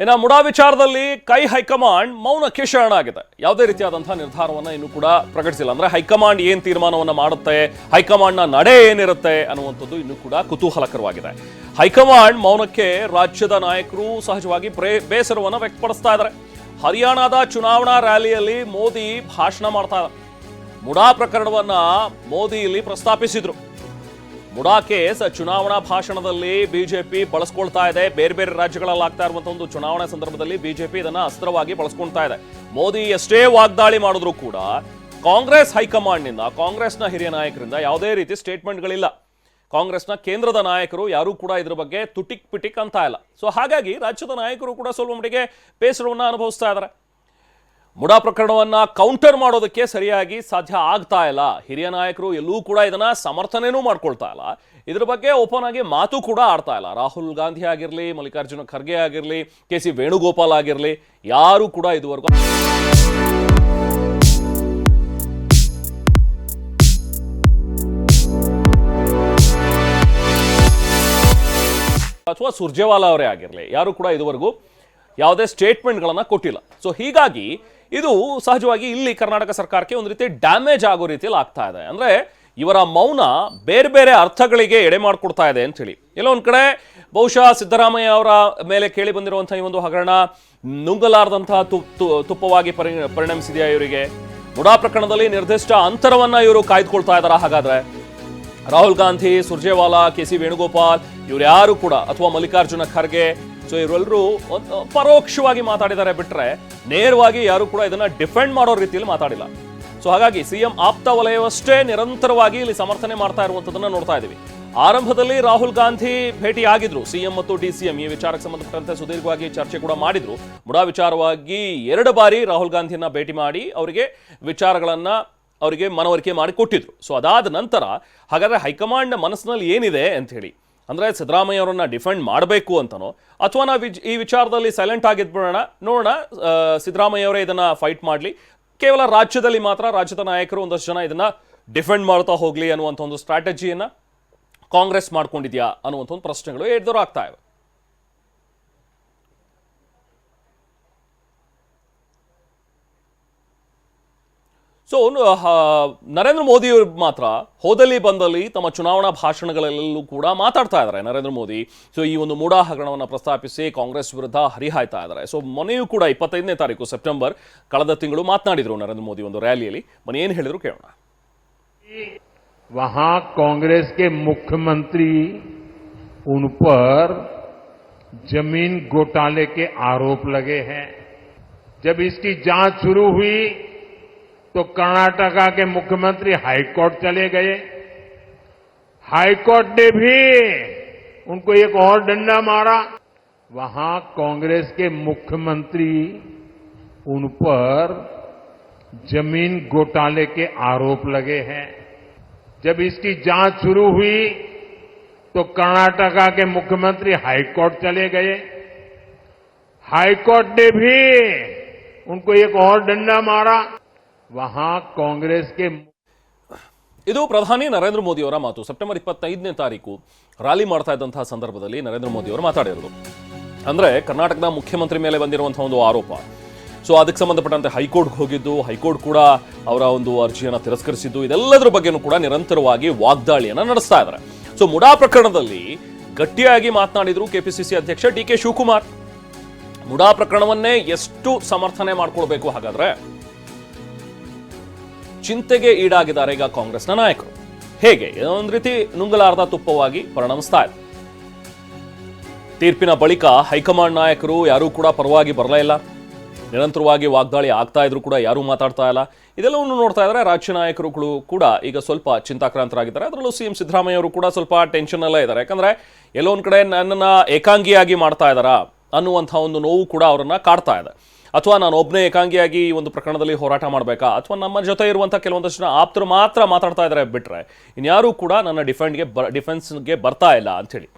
ಇನ್ನು ಮುಡಾ ವಿಚಾರದಲ್ಲಿ ಕೈ ಹೈಕಮಾಂಡ್ ಮೌನಕ್ಕೆ ಶರಣಾಗಿದೆ ಯಾವುದೇ ರೀತಿಯಾದಂಥ ನಿರ್ಧಾರವನ್ನು ಇನ್ನೂ ಕೂಡ ಪ್ರಕಟಿಸಿಲ್ಲ. ಅಂದ್ರೆ ಹೈಕಮಾಂಡ್ ಏನು ತೀರ್ಮಾನವನ್ನು ಮಾಡುತ್ತೆ, ಹೈಕಮಾಂಡ್ನ ನಡೆ ಏನಿರುತ್ತೆ ಅನ್ನುವಂಥದ್ದು ಇನ್ನೂ ಕೂಡ ಕುತೂಹಲಕರವಾಗಿದೆ. ಹೈಕಮಾಂಡ್ ಮೌನಕ್ಕೆ ರಾಜ್ಯದ ನಾಯಕರು ಸಹಜವಾಗಿ ಪ್ರೇ- ಬೇಸರವನ್ನು ವ್ಯಕ್ತಪಡಿಸ್ತಾ ಇದ್ದಾರೆ ಹರಿಯಾಣದ ಚುನಾವಣಾ ರ್ಯಾಲಿಯಲ್ಲಿ ಮೋದಿ ಭಾಷಣ ಮಾಡ್ತಾ ಇದ್ದಾರೆ ಮುಡಾ ಪ್ರಕರಣವನ್ನ ಮೋದಿ ಇಲ್ಲಿ ಪ್ರಸ್ತಾಪಿಸಿದ್ರು. ಮುಡಾ ಕೇಸ್ ಚುನಾವಣಾ ಭಾಷಣದಲ್ಲಿ ಬಿಜೆಪಿ ಬಳಸ್ಕೊಳ್ತಾ ಇದೆ. ಬೇರೆ ಬೇರೆ ರಾಜ್ಯಗಳಲ್ಲಿ ಆಗ್ತಾ ಇರುವಂತಹ ಒಂದು ಚುನಾವಣಾ ಸಂದರ್ಭದಲ್ಲಿ ಬಿಜೆಪಿ ಇದನ್ನ ಅಸ್ತ್ರವಾಗಿ ಬಳಸ್ಕೊಳ್ತಾ ಇದೆ. ಮೋದಿ ಎಷ್ಟೇ ವಾಗ್ದಾಳಿ ಮಾಡಿದ್ರು ಕೂಡ ಕಾಂಗ್ರೆಸ್ ಹೈಕಮಾಂಡ್ನಿಂದ, ಕಾಂಗ್ರೆಸ್ನ ಹಿರಿಯ ನಾಯಕರಿಂದ ಯಾವುದೇ ರೀತಿ ಸ್ಟೇಟ್ಮೆಂಟ್ಗಳಿಲ್ಲ. ಕಾಂಗ್ರೆಸ್ನ ಕೇಂದ್ರದ ನಾಯಕರು ಯಾರೂ ಕೂಡ ಇದ್ರ ಬಗ್ಗೆ ತುಟಿಕ್ ಪಿಟಿಕ್ ಅಂತ ಇಲ್ಲ. ಸೊ ಹಾಗಾಗಿ ರಾಜ್ಯದ ನಾಯಕರು ಕೂಡ ಸ್ವಲ್ಪ ಮಟ್ಟಿಗೆ ಬೇಸರವನ್ನು ಅನುಭವಿಸ್ತಾ ಇದ್ದಾರೆ. ಮುಡಾ ಪ್ರಕರಣವನ್ನ ಕೌಂಟರ್ ಮಾಡೋದಕ್ಕೆ ಸರಿಯಾಗಿ ಸಾಧ್ಯ ಆಗ್ತಾ ಇಲ್ಲ. ಹಿರಿಯ ನಾಯಕರು ಎಲ್ಲೂ ಕೂಡ ಇದನ್ನ ಸಮರ್ಥನೆನೂ ಮಾಡ್ಕೊಳ್ತಾ ಇಲ್ಲ. ಇದ್ರ ಬಗ್ಗೆ ಓಪನ್ ಆಗಿ ಮಾತು ಕೂಡ ಆಡ್ತಾ ಇಲ್ಲ. ರಾಹುಲ್ ಗಾಂಧಿ ಆಗಿರಲಿ, ಮಲ್ಲಿಕಾರ್ಜುನ ಖರ್ಗೆ ಆಗಿರಲಿ, ಕೆ ಸಿ ವೇಣುಗೋಪಾಲ್ ಆಗಿರಲಿ, ಯಾರು ಕೂಡ ಇದುವರೆಗೂ ಅಥವಾ ಸುರ್ಜೇವಾಲಾ ಅವರೇ ಆಗಿರಲಿ, ಯಾರು ಕೂಡ ಇದುವರೆಗೂ ಯಾವುದೇ ಸ್ಟೇಟ್ಮೆಂಟ್ಗಳನ್ನು ಕೊಟ್ಟಿಲ್ಲ. ಸೊ ಹೀಗಾಗಿ ಇದು ಸಹಜವಾಗಿ ಇಲ್ಲಿ ಕರ್ನಾಟಕ ಸರ್ಕಾರಕ್ಕೆ ಒಂದು ರೀತಿ ಡ್ಯಾಮೇಜ್ ಆಗೋ ರೀತಿಯಲ್ಲಿ ಆಗ್ತಾ ಇದೆ. ಅಂದ್ರೆ ಇವರ ಮೌನ ಬೇರೆ ಬೇರೆ ಅರ್ಥಗಳಿಗೆ ಎಡೆ ಮಾಡಿಕೊಡ್ತಾ ಇದೆ ಅಂತೇಳಿ ಎಲ್ಲೋ ಒಂದ್ ಕಡೆ ಬಹುಶಃ ಸಿದ್ದರಾಮಯ್ಯ ಅವರ ಮೇಲೆ ಕೇಳಿ ಬಂದಿರುವಂಥ ಈ ಒಂದು ಹಗರಣ ನುಂಗಲಾರದಂತಹ ತುಪ್ಪವಾಗಿ ಪರಿ, ಪರಿಣಮಿಸಿದೆಯಾ ಇವರಿಗೆ? ಮುಡಾ ಪ್ರಕರಣದಲ್ಲಿ ನಿರ್ದಿಷ್ಟ ಅಂತರವನ್ನ ಇವರು ಕಾಯ್ದುಕೊಳ್ತಾ ಇದ್ದಾರಾ? ಹಾಗಾದ್ರೆ ರಾಹುಲ್ ಗಾಂಧಿ, ಸುರ್ಜೇವಾಲಾ, ಕೆ ಸಿ ವೇಣುಗೋಪಾಲ್, ಇವ್ರು ಯಾರು ಕೂಡ, ಅಥವಾ ಮಲ್ಲಿಕಾರ್ಜುನ ಖರ್ಗೆ ಸೊ ಇವರೆಲ್ಲರೂ ಪರೋಕ್ಷವಾಗಿ ಮಾತಾಡಿದ್ದಾರೆ ಬಿಟ್ರೆ ನೇರವಾಗಿ ಯಾರು ಕೂಡ ಇದನ್ನ ಡಿಫೆಂಡ್ ಮಾಡೋ ರೀತಿಯಲ್ಲಿ ಮಾತಾಡಿಲ್ಲ. ಸೊ ಹಾಗಾಗಿ ಸಿಎಂ ಆಪ್ತ ವಲಯವಷ್ಟೇ ನಿರಂತರವಾಗಿ ಇಲ್ಲಿ ಸಮರ್ಥನೆ ಮಾಡ್ತಾ ಇರುವಂತದನ್ನ ನೋಡ್ತಾ ಇದೀವಿ. ಆರಂಭದಲ್ಲಿ ರಾಹುಲ್ ಗಾಂಧಿ ಭೇಟಿ ಆಗಿದ್ರು ಸಿಎಂ ಮತ್ತು ಡಿಸಿಎಂ. ಈ ವಿಚಾರಕ್ಕೆ ಸಂಬಂಧಪಟ್ಟಂತೆ ಸುದೀರ್ಘವಾಗಿ ಚರ್ಚೆ ಕೂಡ ಮಾಡಿದ್ರು. ಮುಡಾ ವಿಚಾರವಾಗಿ ಎರಡು ಬಾರಿ ರಾಹುಲ್ ಗಾಂಧಿಯನ್ನ ಭೇಟಿ ಮಾಡಿ ಅವರಿಗೆ ವಿಚಾರಗಳನ್ನ ಅವರಿಗೆ ಮನವರಿಕೆ ಮಾಡಿ ಕೊಟ್ಟಿದ್ರು. ಸೊ ಅದಾದ ನಂತರ ಹಾಗಾದ್ರೆ ಹೈಕಮಾಂಡ್ ಮನಸ್ಸಿನಲ್ಲಿ ಏನಿದೆ ಅಂತ ಹೇಳಿ. ಅಂದ್ರೆ ಸಿದ್ದರಾಮಯ್ಯ ಅವರನ್ನ ಡಿಫೆಂಡ್ ಮಾಡಬೇಕು ಅಂತನೋ? ಅಥವಾ ನಾವು ಈ ವಿಚಾರದಲ್ಲಿ ಸೈಲೆಂಟ್ ಆಗಿದ್ಬಿಡೋಣ. ನೋಡೋಣ ಸಿದ್ದರಾಮಯ್ಯ ಅವರೇ ಇದನ್ನ ಫೈಟ್ ಮಾಡಲಿ. ಕೇವಲ ರಾಜ್ಯದಲ್ಲಿ ಮಾತ್ರ ರಾಜ್ಯದ ನಾಯಕರು ಒಂದಷ್ಟು ಜನ ಇದನ್ನ ಡಿಫೆಂಡ್ ಮಾಡ್ತಾ ಹೋಗ್ಲಿ ಅನ್ನುವಂಥ ಒಂದು ಸ್ಟ್ರಾಟಜಿಯನ್ನ ಕಾಂಗ್ರೆಸ್ ಮಾಡ್ಕೊಂಡಿದ್ಯಾ ಅನ್ನುವಂಥ ಒಂದು ಪ್ರಶ್ನೆಗಳು ಎದುರು ಆಗ್ತಾ ಇವೆ. ಸೊ ನರೇಂದ್ರ ಮೋದಿ ಅವರು ಮಾತ್ರ ಹೋದಲ್ಲಿ ಬಂದಲ್ಲಿ ತಮ್ಮ ಚುನಾವಣಾ ಭಾಷಣಗಳಲ್ಲೂ ಕೂಡ ಮಾತಾಡ್ತಾ ಇದ್ದಾರೆ ನರೇಂದ್ರ ಮೋದಿ ಸೊ ಈ ಒಂದು ಮೂಡಾ ಹಗರಣವನ್ನು ಪ್ರಸ್ತಾಪಿಸಿ ಕಾಂಗ್ರೆಸ್ ವಿರುದ್ಧ ಹರಿಹಾಯ್ತಾ ಇದ್ದಾರೆ ಸೊ ಮೊನ್ನೆಯೂ ಕೂಡ ಇಪ್ಪತ್ತೈದನೇ ತಾರೀಕು ಸೆಪ್ಟೆಂಬರ್ ಕಳೆದ ತಿಂಗಳು ಮಾತನಾಡಿದ್ರು ನರೇಂದ್ರ ಮೋದಿ ಒಂದು ರ್ಯಾಲಿಯಲ್ಲಿ ಮೊನ್ನೆ ಏನು ಹೇಳಿದ್ರು ಕೇಳೋಣ वहां कांग्रेस के मुख्यमंत्री उन पर जमीन घोटाले के आरोप लगे हैं जब इसकी जांच शुरू हुई तो कर्नाटका के मुख्यमंत्री हाईकोर्ट चले गए। हाईकोर्ट ने भी उनको एक और डंडा मारा। वहाँ कांग्रेस के मुख्यमंत्री उन पर ज़मीन घोटाले के आरोप लगे हैं। जब इसकी जाँच शुरू हुई तो कर्नाटका के मुख्यमंत्री हाईकोर्ट चले गए। हाईकोर्ट ने भी उनको एक और डंडा मारा। ವಹಾ ಕಾಂಗ್ರೆಸ್ಗೆ ಇದು ಪ್ರಧಾನಿ ನರೇಂದ್ರ ಮೋದಿ ಅವರ ಮಾತು. ಸೆಪ್ಟೆಂಬರ್ ಇಪ್ಪತ್ತೈದನೇ ತಾರೀಕು ರ್ಯಾಲಿ ಮಾಡ್ತಾ ಇದ್ದಂತಹ ಸಂದರ್ಭದಲ್ಲಿ ನರೇಂದ್ರ ಮೋದಿ ಅವರು ಮಾತಾಡಿರೋದು ಅಂದ್ರೆ ಕರ್ನಾಟಕದ ಮುಖ್ಯಮಂತ್ರಿ ಮೇಲೆ ಬಂದಿರುವಂತಹ ಒಂದು ಆರೋಪ. ಸೊ ಅದಕ್ಕೆ ಸಂಬಂಧಪಟ್ಟಂತೆ ಹೈಕೋರ್ಟ್ಗೆ ಹೋಗಿದ್ದು, ಹೈಕೋರ್ಟ್ ಕೂಡ ಅವರ ಒಂದು ಅರ್ಜಿಯನ್ನು ತಿರಸ್ಕರಿಸಿದ್ದು, ಇದೆಲ್ಲದರ ಬಗ್ಗೆನೂ ಕೂಡ ನಿರಂತರವಾಗಿ ವಾಗ್ದಾಳಿಯನ್ನು ನಡೆಸ್ತಾ ಇದ್ದಾರೆ. ಸೊ ಮುಡಾ ಪ್ರಕರಣದಲ್ಲಿ ಗಟ್ಟಿಯಾಗಿ ಮಾತನಾಡಿದ್ರು ಕೆಪಿಸಿಸಿ ಅಧ್ಯಕ್ಷ ಡಿ ಕೆ ಶಿವಕುಮಾರ್. ಮುಡಾ ಪ್ರಕರಣವನ್ನೇ ಎಷ್ಟು ಸಮರ್ಥನೆ ಮಾಡಿಕೊಳ್ಬೇಕು ಹಾಗಾದ್ರೆ? ಚಿಂತೆಗೆ ಈಡಾಗಿದ್ದಾರೆ ಈಗ ಕಾಂಗ್ರೆಸ್ನ ನಾಯಕರು. ಹೇಗೆ? ಒಂದು ರೀತಿ ನುಂಗಲಾರದ ತುಪ್ಪವಾಗಿ ಪರಿಣಮಿಸ್ತಾ ಇದೆ. ತೀರ್ಪಿನ ಬಳಿಕ ಹೈಕಮಾಂಡ್ ನಾಯಕರು ಯಾರೂ ಕೂಡ ಪರವಾಗಿ ಬರಲೇ ಇಲ್ಲ. ನಿರಂತರವಾಗಿ ವಾಗ್ದಾಳಿ ಆಗ್ತಾ ಇದ್ರು ಕೂಡ ಯಾರೂ ಮಾತಾಡ್ತಾ ಇಲ್ಲ. ಇದೆಲ್ಲವನ್ನು ನೋಡ್ತಾ ಇದ್ರೆ ರಾಜ್ಯ ನಾಯಕರುಗಳು ಕೂಡ ಈಗ ಸ್ವಲ್ಪ ಚಿಂತಾಕ್ರಾಂತರಾಗಿದ್ದಾರೆ. ಅದರಲ್ಲೂ ಸಿ ಎಂ ಸಿದ್ದರಾಮಯ್ಯ ಅವರು ಕೂಡ ಸ್ವಲ್ಪ ಟೆನ್ಷನ್ ಅಲ್ಲೇ ಇದ್ದಾರೆ. ಯಾಕಂದ್ರೆ ಎಲ್ಲೋ ಕಡೆ ನನ್ನನ್ನು ಏಕಾಂಗಿಯಾಗಿ ಮಾಡ್ತಾ ಇದ್ದಾರಾ ಅನ್ನುವಂಥ ಒಂದು ನೋವು ಕೂಡ ಅವರನ್ನು ಕಾಡ್ತಾ ಇದೆ. ಅಥವಾ ನಾನು ಒಬ್ಬನೇ ಏಕಾಂಗಿಯಾಗಿ ಈ ಒಂದು ಪ್ರಕರಣದಲ್ಲಿ ಹೋರಾಟ ಮಾಡಬೇಕಾ? ಅಥವಾ ನಮ್ಮ ಜೊತೆ ಇರುವಂಥ ಕೆಲವೊಂದಷ್ಟು ಜನ ಆಪ್ತರು ಮಾತ್ರ ಮಾತಾಡ್ತಾ ಇದ್ದಾರೆ ಬಿಟ್ಟರೆ ಇನ್ಯಾರೂ ಕೂಡ ನನ್ನ ಡಿಫೆಂಡ್ಗೆ ಬ ಡಿಫೆನ್ಸ್ಗೆ ಬರ್ತಾ ಇಲ್ಲ ಅಂಥೇಳಿ